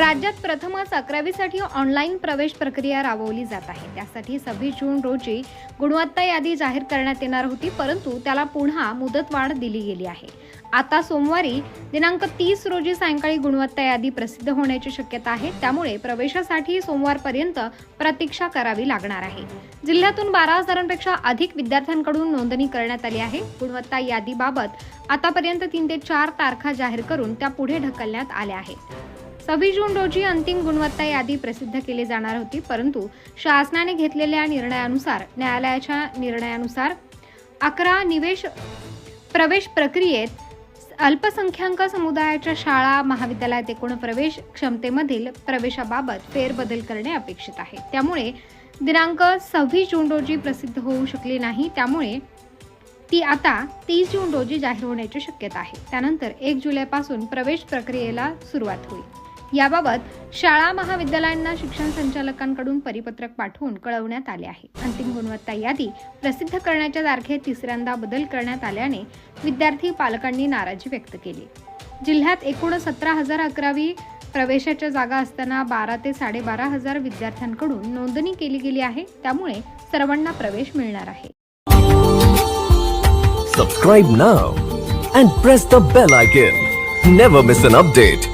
राज्यात प्रथमच अकरावीसाठी ऑनलाईन प्रवेश प्रक्रिया राबवली जात आहे. त्यासाठी सव्वीस जून रोजी गुणवत्ता यादी जाहीर करण्यात येणार होती परंतु त्याला पुन्हा मुदतवाढ दिली गेली आहे. आता सोमवारी दिनांक तीस रोजी सायंकाळी गुणवत्ता यादी प्रसिद्ध होण्याची शक्यता आहे. त्यामुळे प्रवेशासाठी सोमवारपर्यंत प्रतीक्षा करावी लागणार आहे. जिल्ह्यातून बारा हजारांपेक्षा अधिक विद्यार्थ्यांकडून नोंदणी करण्यात आली आहे. गुणवत्ता यादीबाबत आतापर्यंत तीन ते चार तारखा जाहीर करून त्या पुढे ढकलण्यात आल्या आहेत. सव्वीस जून रोजी अंतिम गुणवत्ता यादी प्रसिद्ध केली जाणार होती परंतु शासनाने घेतलेल्या निर्णयानुसार न्यायालयाच्या निर्णयानुसार अकरा निवेश प्रवेश प्रक्रियेत अल्पसंख्याक समुदायाच्या शाळा महाविद्यालयात एकूण प्रवेश क्षमतेमधील प्रवेशाबाबत फेरबदल करणे अपेक्षित आहे. त्यामुळे दिनांक सव्वीस जून रोजी प्रसिद्ध होऊ शकली नाही त्यामुळे ती आता तीस जून रोजी जाहीर होण्याची शक्यता आहे. त्यानंतर एक जुलैपासून प्रवेश प्रक्रियेला सुरुवात होईल. याबाबत शाळा महाविद्यालयांना शिक्षण संचालकांकडून परिपत्रक पाठवून कळवण्यात आले आहे. अंतिम गुणवत्ता यादी प्रसिद्ध करण्याच्या तारखेत तिसऱ्यांदा बदल करण्यात आल्याने विद्यार्थी पालकांनी नाराजी व्यक्त केली. जिल्ह्यात एकूण सतरा हजार अकरावी प्रवेशाच्या जागा असताना बारा ते साडेबारा हजार विद्यार्थ्यांकडून नोंदणी केली गेली आहे. त्यामुळे सर्वांना प्रवेश मिळणार आहे. Subscribe now and press the bell icon never miss an update